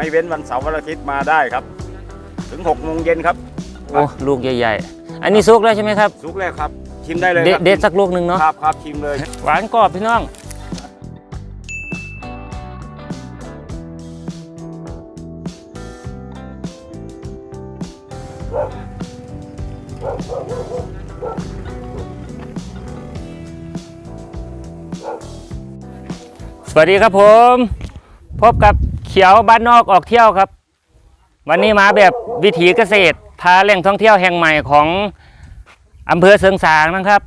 ครับไม่เว้นวันเสาร์วันอาทิตย์มาได้ครับ ถึง6โมงเย็นครับโอ้ลูกใหญ่ๆ อันนี้ซุกแล้วใช่ไหมครับสุกแล้วครับ ชิมได้เลยเดครับเด็ดสักลูกหนึ่งเนาะครับครับชิมเลย หวานกรอบพี่น้อง สวัสดีครับผม พบกับ เขียวบ้านนอกออกเที่ยวครับ วันนี้มาแบบวิถีเกษตร พาแหล่งท่องเที่ยวแห่งใหม่ของอำเภอเสริงสางนะครับ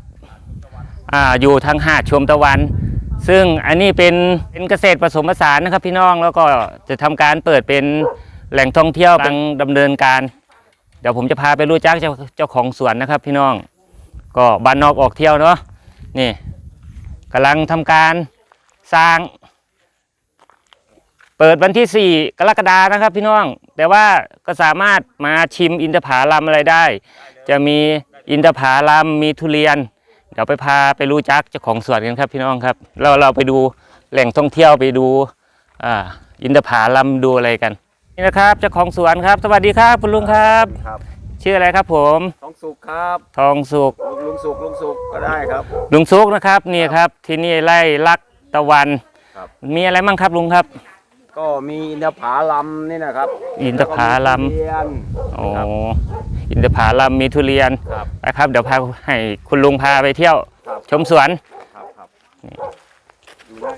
ออยู่ทางหาดชมตะวัน ซึ่งอันนี้เป็นเป็นเกษตรผสมผสานนะครับ พี่น้องแล้วก็จะทำการเปิดเป็นแหล่งท่องเที่ยวกำลังดำเนินการ เดี๋ยวผมจะพาไปรู้จักเจ้าเจ้าของสวนนะครับ พี่น้องก็บ้านนอกออกเที่ยวเนาะนี่กำลังทำการสร้าง เปิดวันที่ 4 กรกฎานะครับพี่น้อง แต่ว่าก็สามารถมาชิมอินทผลัมอะไรได้ จะมีอินทผลัมมีทุเรียน เดี๋ยวไปพาไปรู้จักเจ้าของสวนกันครับพี่น้องครับเราเราไปดูแหล่งท่องเที่ยวไปดูอ่าอินทผลัมดูอะไรกัน นี่นะครับเจ้าของสวนครับ สวัสดีครับคุณลุงครับ ครับชื่ออะไรครับผม ท้องสุกครับทองสุก ลุงสุกลุงสุกก็ได้ครับ ลุงสุกนะครับนี่ครับที่นี่ไร่ลักตะวัน ครับ มีอะไรบ้างครับลุงครับ ก็มีอินทผลัมนี่นะครับอินทผลัมแวก็ทุเรียน โอ้ครับอินทผลัมมีทุเรียนครับไปครับ เดี๋ยวพาให้คุณลุงพาไปเที่ยว ครับชมสวน ครับครับดูได้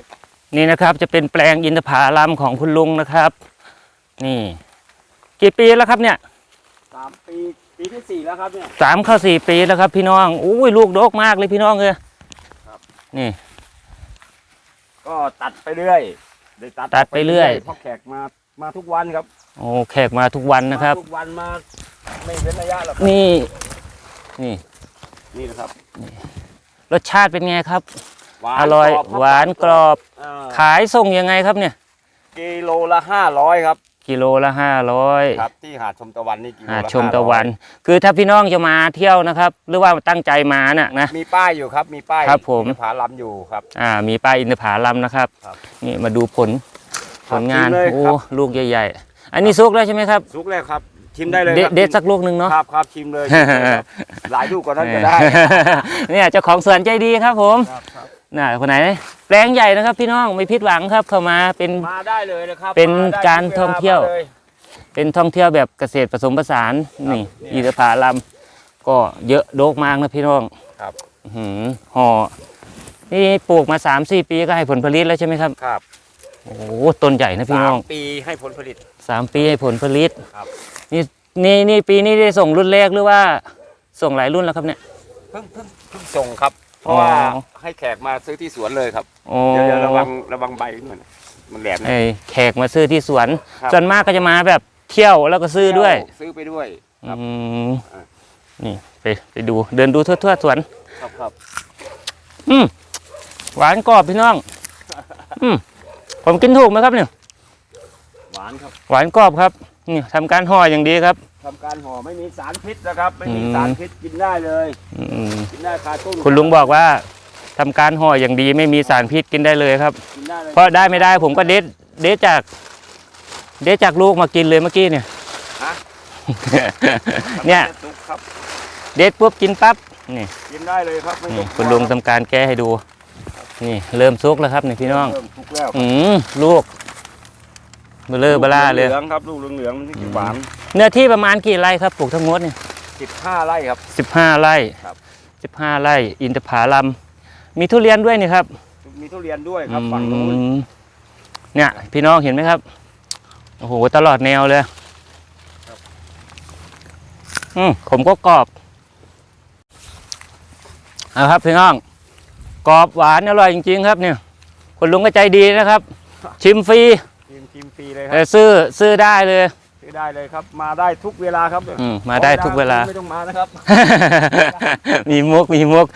นี่นะครับจะเป็นแปลงอินทผลัมของคุณลุงนะครับ นี่ กี่ปีแล้วครับเนี่ยสามปีปีที่สี่แล้วครับเนี่ย สามเข้าสี่ปีแล้วครับ พี่น้องอุ้ยลูกดกมากเลยพี่น้องเลยครับ นี่ ก็ตัดไปเรื่อย ได้ตัดตัดไปเรื่อย เพราะแขกมามาทุกวันครับโอ้แขกมาทุกวันนะครับ มาทุกวันมาไม่เว้นระยะหรอกครับนี่ นี่ นี่นะครับรสชาติเป็นไงครับหวานอร่อย กบคบหวานกรอบเอ่อขายส่งยังไงครับเนี่ย กิโลละห้าร้อยครับ กิโลละห้าร้อยครับที่หาดชมตะวันนี่กิโลหาดละชมตะวัน500คือถ้าพี่น้องจะมาเที่ยวนะครับ หรือว่าตั้งใจมาน่ะนะ มีป้ายอยู่ครับ มีป้ายครับผมผาลำอยู่ครับ อ่า มีป้ายอินทผลัมนะครับครับ นี่มาดูผลคผรับลงานชิมเลยโอ้ครับลูกใหญ่ๆ อันนี้ซุกแล้วใช่ไหมครับสุกแล้วครับชิมได้เลยเดครับเด็ดสักลูกหนึ่งเนาะครับครับชิมเลยชิมเลยครับหลายลูกกว่านั้นก็ได้ เนี่ยเจ้าของสวนใจดีครับผมครับครับ น่ะคนไหนแปลงใหญ่นะครับ พี่น้องไม่ผิดหวังครับ เข้ามาเป็น มาได้เลยนะครับเป็นมได้การทุวลท่องเที่ยว มาล เป็นท่องเที่ยวแบบเกษตรผสมผสานครับนี่เนี่ยอินทผลัมก็เยอะโดกมากนะพี่น้องครับ อื้อหือห่อนี่ปลูกมา3าสี่ปีก็ให้ผลผลิตแล้วใช่ไหมครับครับโอ้โหต้นใหญ่นะพี่สาน้อมงปีให้ผลผลิต สามปีให้ผลผลิตครับ นี่นี่นี่ปีนี้ได้ส่งรุ่นแรกหรือว่า ส่งหลายรุ่นแล้วครับเนี่ยเพิ่งเพิ่งเพิ่งส่งครับ เพราะว่าอ๋อให้แขกมาซื้อที่สวนเลยครับโอ้เดี๋ยวเดี๋ยวระวังระวังใบหน่อยนะมันแหลมนะไอ้แขกมาซื้อที่สวนครับส่วนมากก็จะมาแบบเที่ยวแล้วก็ซื้อด้วย ซื้อไปด้วยครับอืมอ่านี่ไปไปดูเดินดูทั่วๆสวน ครับครับอืมหวานกรอบพี่น้อง อืมผมกินถูกไหมครับเนี่ยหวานครับ หวานกรอบครับนี่ทำการห่ออย่างดีครับ ทำการห่อไม่มีสารพิษนะครับ ไม่มีอืม สารพิษกินได้เลย อืมกินได้คาตุ้นคุณลุงบอกว่าทำการห่ออย่างดีไม่มีสารพิษกินได้เลยครับ กินได้เลยเพราะได้ไม่ได้ผมก็เด็ดเด็ดจาก เด็ดจากลูกมากินเลยเมื่อกี้เนี่ย ฮะเนี่ยสุกครับเด็ดปุ๊บกินปั๊บนี่กินได้เลยครับไม่นี่ต้องคุณลุงทำการแก้ให้ดู นี่เริ่มซุกแล้วครับนี่พี่น้อง เริ่มสุกแล้วอืมลูก เบลอเบล่าเลย เหลืองครับลูกเหลืองๆมันจะหวานเนื้อที่ประมาณกี่ไร่ครับปลูกทั้งหมดเนี่ยสิบห้าไร่ครับ สิบห้าไร่ครับ สิบห้าไร่ อินทผลัม มีทุเรียนด้วยนี่ครับมีทุเรียนด้วยครับฝั่งโน้นอืมเนี่ย พี่น้องเห็นไหมครับ โอ้โห ตลอดแนวเลยอืมผมก็กรอบ เอาครับพี่น้อง กรอบหวานอร่อยจริงๆ ครับเนี่ยคุณลุงก็ใจดีนะครับ ชิมฟรี ทีมทีมฟรีเลยคแต่รับซื้อซื้อได้เลย ซื้อได้เลยครับ มาได้ทุกเวลาครับอืมมาได้ทุกเวลา ไม่ต้องมานะครับ มีมุกมีมุก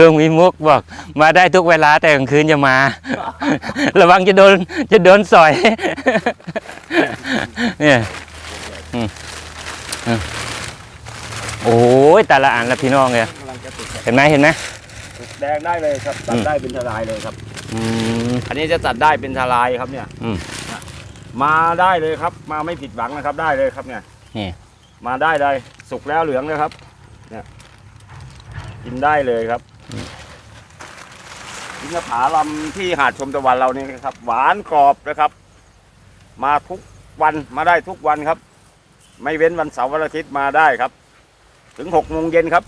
ลุงมีมุกบอก มาได้ทุกเวลาแต่กลางคืนจะมา ระวังจะโดนจะโดนสอย เนี่ยอืมอืมโอ้ยแต่ละอันละพี่น้องเลยกำลังจะติดเห็นไหมเห็นไหมแดงได้เลยครับตัอืดมได้เป็นทลายเลยครับ อืม อันนี้จะตัดได้เป็นทลายครับเนี่ยอืมนะ มาได้เลยครับ มาไม่ผิดหวังนะครับ ได้เลยครับเนี่ย นี่มาได้เลยสุกแล้วเหลืองเลยครับ เนี่ย กินได้เลยครับกินผาลำที่หาดชมตะวันเรานี่ครับ หวานกรอบนะครับ มาทุกวันมาได้ทุกวันครับ ไม่เว้นวันเสาร์วันอาทิตย์มาได้ครับ ถึงหกโมงเย็นครับ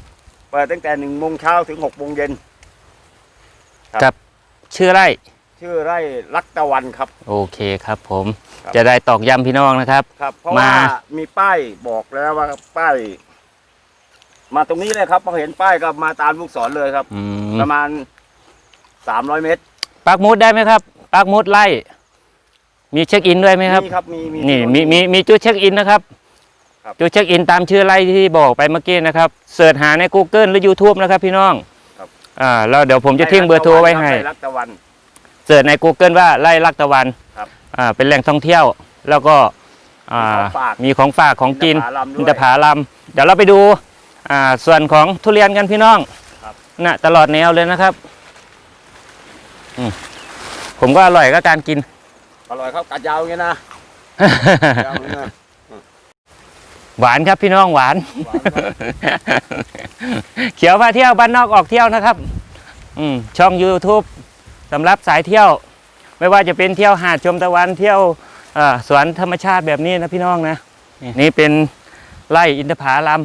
เปิดตั้งแต่หนึ่งโมงเช้าถึงหกโมงเย็นกับ ชื่อไร่ ชื่อไร่ลักตะวันครับ โอเคครับผม ครับ จะได้ตอกย้ำพี่น้องนะครับ ครับ เพราะมาว่ามีป้ายบอกแล้วว่าป้าย มาตรงนี้เลยครับพอเห็นป้ายก็มาตามลูกศรเลยครับ อืมประมาณสามร้อยเมตรปักหมุดได้ไหมครับปักหมุดไล่ มีเช็คอินด้วยไหมครับมีครับมีมีนี่มีมีมีจุดเช็คอินนะครับ ครับ จุดเช็คอินตามชื่อไล่ที่บอกไปเมื่อกี้นะครับเสิร์ชหาใน Google หรือ YouTube นะครับพี่น้องครับ อ่าแล้วเดี๋ยวผมจะทิ้งเบอร์โทรไว้ให้ร่ลักตะวัน เสิร์ชใน Google ว่าไล่ลักตะวันครับอ่าเป็นแหล่งท่องเที่ยว แล้วก็อ่ามีของฝากมีของฝากของกินอินทผลัมด้วยอินทผลัมเดี๋ยวเราไปดูอ่าส่วนของทุเรียนกันพี่น้องครับน่ะตลอดแนวเลยนะครับอืมผมก็อร่อยกับการกิน อร่อยครับกัดยาวอย่างนี้นะยาวอย่างนี้นะ หวานครับพี่น้องหวาน หวานครับเขียวพาเที่ยวบ้านนอกออกเที่ยวนะครับ อืมช่อง YouTube สำหรับสายเที่ยว ไม่ว่าจะเป็นเที่ยวหาดชมตะวันเที่ยวเอ่อสวนธรรมชาติแบบนี้นะพี่น้องนะนี่นี่เป็นไร่อินทผลัม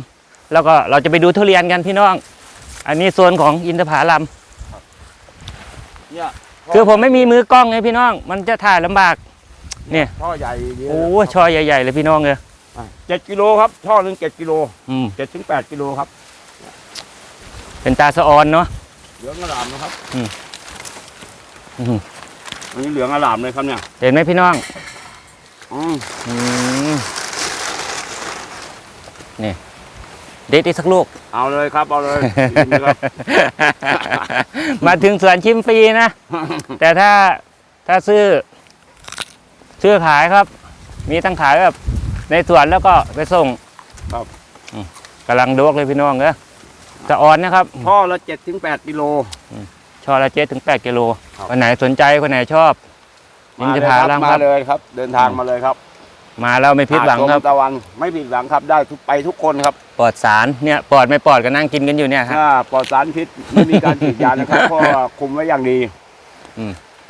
แล้วก็เราจะไปดูทุเรียนกันพี่น้อง อันนี้โซนของอินทผลัมเนี่ยคือผมไม่มีมือกล้องไงพี่น้อง มันจะถ่ายลำบาก เนี่ยท่อใหญ่เยะโอ้ชอใหญ่ๆเลยพี่น้องเลยเจ็ดกิโลครับท่อหนึ่งเจ็ดกิโลอืมเจ็ดถึงแปดกิโลครับ เป็นตาสะออนเนาะเหลืองอลามนะครับ อืมอันนี้เหลืองอลามเลยครับเนี่ยเห็นไหมพี่น้องอืมอืมนี่เด็ดอีกสักลูก เอาเลยครับเอาเลยกินเลยครับ มาถึงสวนชิมฟรีนะ แต่ถ้าถ้าซื้อ ซื้อขายครับ มีทั้งขายแบบในสวนแล้วก็ไปส่งครับอืมกำลังดกเลยพี่น้องเนอะสะออนนะครับ ท่อละเจ็ดถึงแปดกิโล ช่อละเจ็ดถึงแปดกิโลครับ คนไหนสนใจคนไหนชอบอินทผลัมคมารับ เลยครับ เดินทางมาเลยครับมาแล้วไม่ผิดหวังครับาชมตะวันไม่ผิดหวังครับได้ทุกไปทุกคนครับปลอดสารเนี่ยปลอดไม่ปลอดก็นั่งกินกันอยู่เนี่ยครับถ้าปลอดสารพิษไม่มีการฉีดยานะครับ เพราะว่าคุมไว้อย่างดี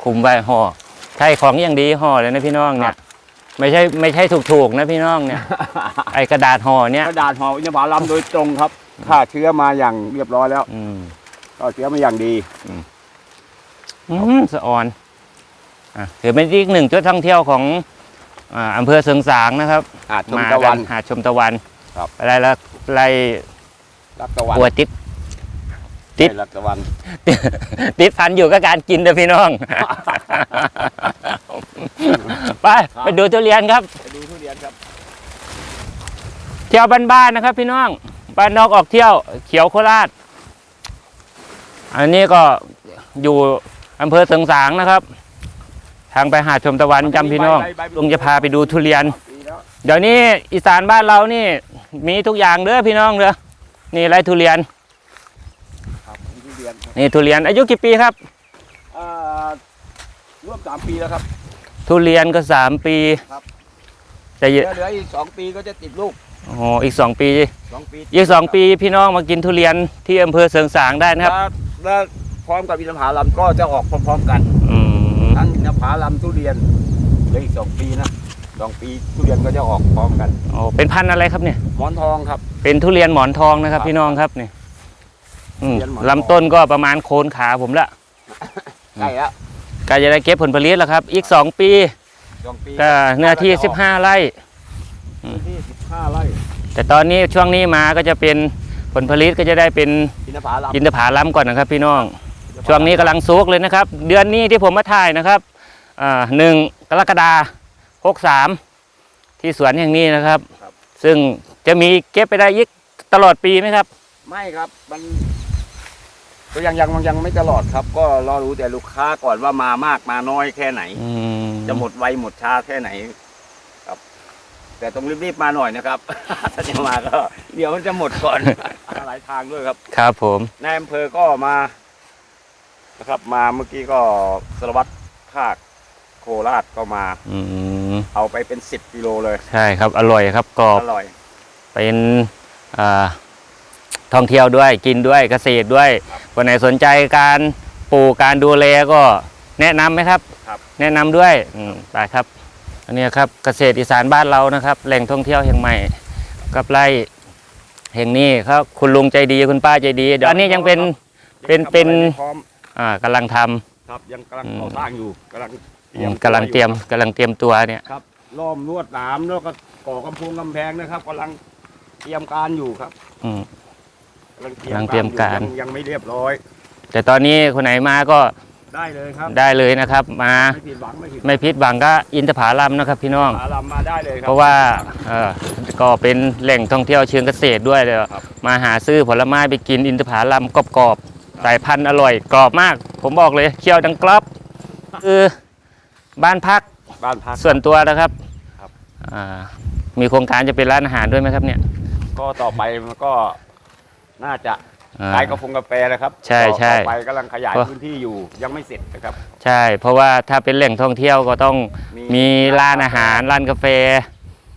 คุมไว้ห่อใช่ของอย่างดีห่อเลยนะพี่น้องเนี่ครัย บ ไม่ใช่ไม่ใช่ถูกๆนะพี่น้องเนี่ย ไอกระดาษห่อเนี่ยกระดาษห่ออินทผลัมโดยตรงครับฆ่าเชื้อมาอย่างเรียบร้อยแล้ว อืม ก็เชื้อมาอย่างดี อืมสะออนอะถือเป็นอีกหนึ่งจุดท่องเที่ยวของอ่าอำเภอเสริงสางนะครับอาจชมมาตะวันหาดชมตะวันครับ อะไรละไรรักตะวันปัวติด ติด ใช่รักตะวัน ติดพันอยู่กับการกินเด้อพี่น้อง ไปไปดูทุเรียนครับ ไปดูทุเรียนครับ เที่ยวบ้านๆนะครับ พี่น้องบ้านนอกออกเที่ยวเขียวโคราช อันนี้ก็อยู่อำเภอเสริงสางนะครับ ทางไปหาดชมตะวันจำพี่น้องลุงจะพาไปดูทุเรียนปีแล้วเดี๋ยวนี้อีสานบ้านเรานี่มีทุกอย่างเด้อพี่น้องเด้อนี่ไรทุเรียนครับทุเรียนครับนี่ทุเรียนอายุกี่ปีครับอ่าร่วมสามปีแล้วครับ ทุเรียนก็สามปีครับแต่เหเยลือะอเหลืออีกสองปีก็จะติดลูกโอ้โหอีกสองปีสองปี อีกสองปีพี่น้องมากินทุเรียนที่อำเภอเสริงสางได้นะครับ แล้วแล้วพร้อมกับอินทผลัมก็จะออกพร้อมๆกัน อืมทั้งอินทผลัมทุเรียนเหลืออีกสองปีนะสองปีทุเรียนก็จะออกพร้อมกัน โอ้เป็นพันธุ์อะไรครับเนี่ย หมอนทองครับ เป็นทุเรียนหมอนทองนะครับ ครับพี่น้องครับนี่อืมทุเรียนหมอนทอง ลำต้นก็ประมาณโคนขาผมละใกล้แล้วก็จะได้เก็บผลผลิตแล้วครับ อีกสองปีสองปีก็เนื้อที่สิบห้าไร่เนื้อที่สิบห้าไร่แต่ตอนนี้ช่วงนี้มาก็จะเป็น ผลผลิตก็จะได้เป็นอินทผลัมอินทผลัมก่อนนะครับ พี่น้อง ช่วงนี้กำลังซุกเลยนะครับ เดือนนี้ที่ผมมาถ่ายนะครับอ่าหนึ่งกรกฎาหกสามที่สวนแห่งนี้นะครับ ซึ่งจะมีเก็บไปได้อีกตลอดปีไหมครับ ไม่ครับมันก็ยังยังยังไม่ตลอดครับ ก็รอรู้แต่ลูกค้าก่อนว่ามามากมาน้อยแค่ไหนอืมจะหมดไวหมดช้าแค่ไหนครับ แต่ต้องรีบๆมาหน่อยนะครับ ถ้าจะมาก็เดี๋ยวมันจะหมดก่อน หลายทางด้วยครับครับผมนายอำเภอก็มานะครับ มาเมื่อกี้ก็สารวัตรภาคโคราชก็มา อืมมเอาไปเป็นสิบกิโลเลยใช่ครับอร่อยครับกรอบอร่อย เป็นอ่าท่องเที่ยวด้วยกินด้วยเกษตรด้วยคนไหนสนใจการปลูกการดูแลก็แนะนำไหมครับ ครับ แนะนำด้วยอืมไปครับ อันนี้ครับเกษตรอีสานบ้านเรานะครับ แหล่งท่องเที่ยวแห่งใหม่กับไร่แห่งนี้ครับคุณลุงใจดีคุณป้าใจดีเดี๋ยวอันนี้ยังเป็นเป็นเป็นพร้อมอ่ากำลังทำครับยังกำลังอืมก่อสร้างอยู่กำลังอืมกำลังเตรียมกำลังเตรียมตัวเนี่ยครับล้อมลวดหนามแล้วก็ก่อกำพงกำแพงนะครับกำลังเตรียมการอยู่ครับอืมกำลังกำลังเตรียมการอยู่ยังยังไม่เรียบร้อย แต่ตอนนี้คนไหนมาก็ ได้เลยครับได้เลยนะครับ มาไม่ผิดหวังไม่ผิดหวังไม่พิษบังก็อินทผลัมนะครับ พี่น้อง หาลำมาได้เลยครั เพราะว่าเอ่อก็เป็นแหล่งท่องเที่ยวเชิงเกษตรด้วยเลยครับ มาหาซื้อผลไม้ไปกินอินทผลัมกรอบๆสายพันธุ์อร่อยกรอบมาก ผมบอกเลยเคี้ยวดังกรอบคือบ้านพักบ้านพัก ส่วนตัวนะครับครับ อ่ามีโครงการจะเป็นร้านอาหารด้วยไหมครับเนี่ย ก็ต่อไปมันก็น่าจะอ่า ขายกาแฟกาแฟนะครับใช่ใช่ต่อไปกำลังขยายเพราะ พื้นที่อยู่ยังไม่เสร็จนะครับ ใช่ เพราะว่าถ้าเป็นแหล่งท่องเที่ยวก็ต้องมีมีร้านอาหารร้านกาแฟ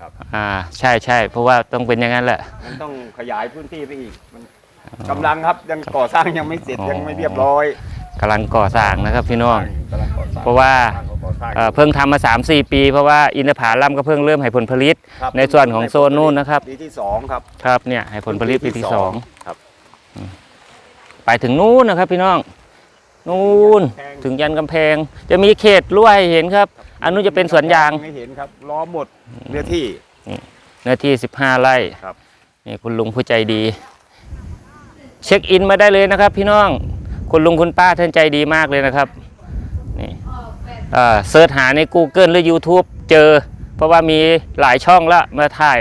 ครับ อ่าใช่ใช่เพราะว่าต้องเป็นอย่างนั้นแหละ มันต้องขยายพื้นที่ไปอีกมันกำลังครับยังก่อสร้างยังไม่เสร็จอ๋อ ยังไม่เรียบร้อยกำลังก่อสร้างนะครับพี่น้อง กำลังก่อสร้างเพราะว่า ก่อสร้างเอ่อเพิ่งทำมา3 4 ปีเพราะว่าอินทผลัมก็เพิ่งเริ่มให้ผลผลิต ครับในส่วนของโซนนู่นนะครับ ปีที่สองครับ ครับเนี่ยให้ผลผลิตปีที่สองครับ ไปถึงนู้นนะครับ พี่น้องนู้นถึงยันกำแพง จะมีเขตรั้วให้เห็นครับ อันนู้นจะเป็นสวนยางไม่เห็นครับล้อมหมดเนื้อที่เนื้อที่15ไร่ครับนี่คุณลุงผู้ใจดี เช็คอินมาได้เลยนะครับ พี่น้องคุณลุงคุณป้าท่านใจดีมากเลยนะครับนี่เอ่อเสิร์ชหาใน Google หรือ YouTube เจอ เพราะว่ามีหลายช่องละมาถ่าย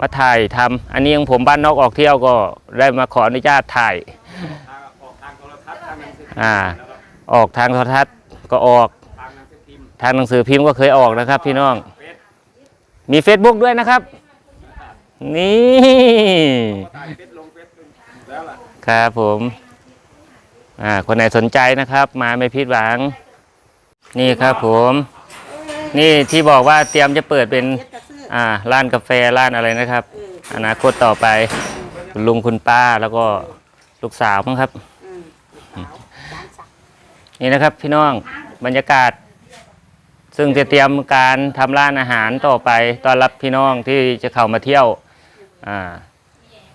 มาถ่ายทำอันนี้ของผมบ้านนอกออกเที่ยวก็ได้มาขออนุญาตถ่ายทางออกทางโทรทัศน์ทางหนังสืออ่าแล้วก็ออกทางโทรทัศน์ก็ออกทางหนังสือพิมพ์ทางหนังสือพิมพ์ก็เคยออกนะครับ พี่น้องเฟซมี Facebook ด้วยนะครับ นี่ก็ถ่ายเฟซลงเฟซแล้วล่ะครับผมอ่าคนไหนสนใจนะครับ มาไม่ผิดหวัง นี่ครับผม นี่ที่บอกว่าเตรียมจะเปิดเป็น อ่าร้านกาแฟร้านอะไรนะครับ อนาคตต่อไปคุณลุงคุณป้าแล้วก็ลูกสาวมั้งครับ นี่นะครับพี่น้องบรรยากาศ ซึ่งจะเตรียมการทำร้านอาหารต่อไปต้อนรับพี่น้องที่จะเข้ามาเที่ยวอ่า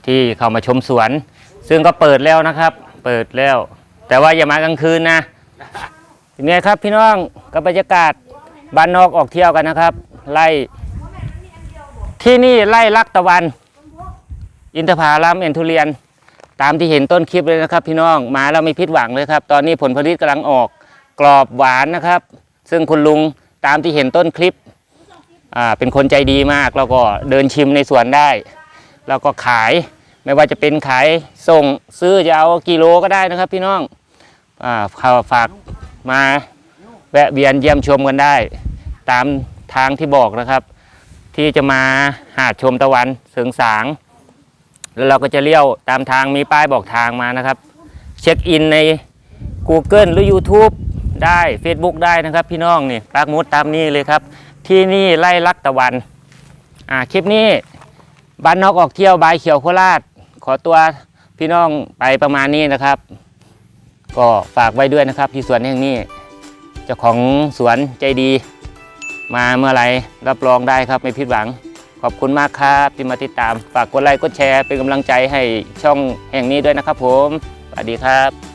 ที่เข้ามาชมสวน ซึ่งก็เปิดแล้วนะครับ เปิดแล้ว แต่ว่าอย่ามากลางคืนนะเนี่ยครับพี่น้องกับบรรยากาศบ้านนอกออกเที่ยวกันนะครับ ไล่ ที่นี่ไล่ลักตะวัน อินทผลัมเอ็นทุเรียน ตามที่เห็นต้นคลิปเลยนะครับ พี่น้องมาแล้วไม่ผิดหวังเลยครับ ตอนนี้ผลผลิตกำลังออกกรอบหวานนะครับ ซึ่งคุณลุงตามที่เห็นต้นคลิปอ่าเป็นคนใจดีมาก แล้วก็เดินชิมในสวนได้ แล้วก็ขายไม่ว่าจะเป็นขายส่งซื้อจะเอากิโลก็ได้นะครับ พี่น้องอ่าเขาฝากมาแวะเวียนเยี่ยมชมกันได้ ตามทางที่บอกนะครับ ที่จะมาหาดชมตะวันเสริงสาง แล้วเราก็จะเลี้ยวตามทางมีป้ายบอกทางมานะครับ เช็คอินใน Google หรือ YouTube ได้ Facebook ได้นะครับพี่น้องนี่ปักมุดตามนี้เลยครับ ที่นี่ไล่ลักตะวันอ่าคลิปนี้บ้านนอกออกเที่ยวบายเขียวโคราช ขอตัวพี่น้องไปประมาณนี้นะครับ ก็ฝากไว้ด้วยนะครับที่สวนแห่งนี้เจ้าของสวนใจดี มาเมื่อไหรรับรองได้ครับไม่ผิดหวัง ขอบคุณมากครับที่มาติดตาม ฝากกดไลค์กดแชร์เป็นกำลังใจให้ช่องแห่งนี้ด้วยนะครับผมสวัสดีครับ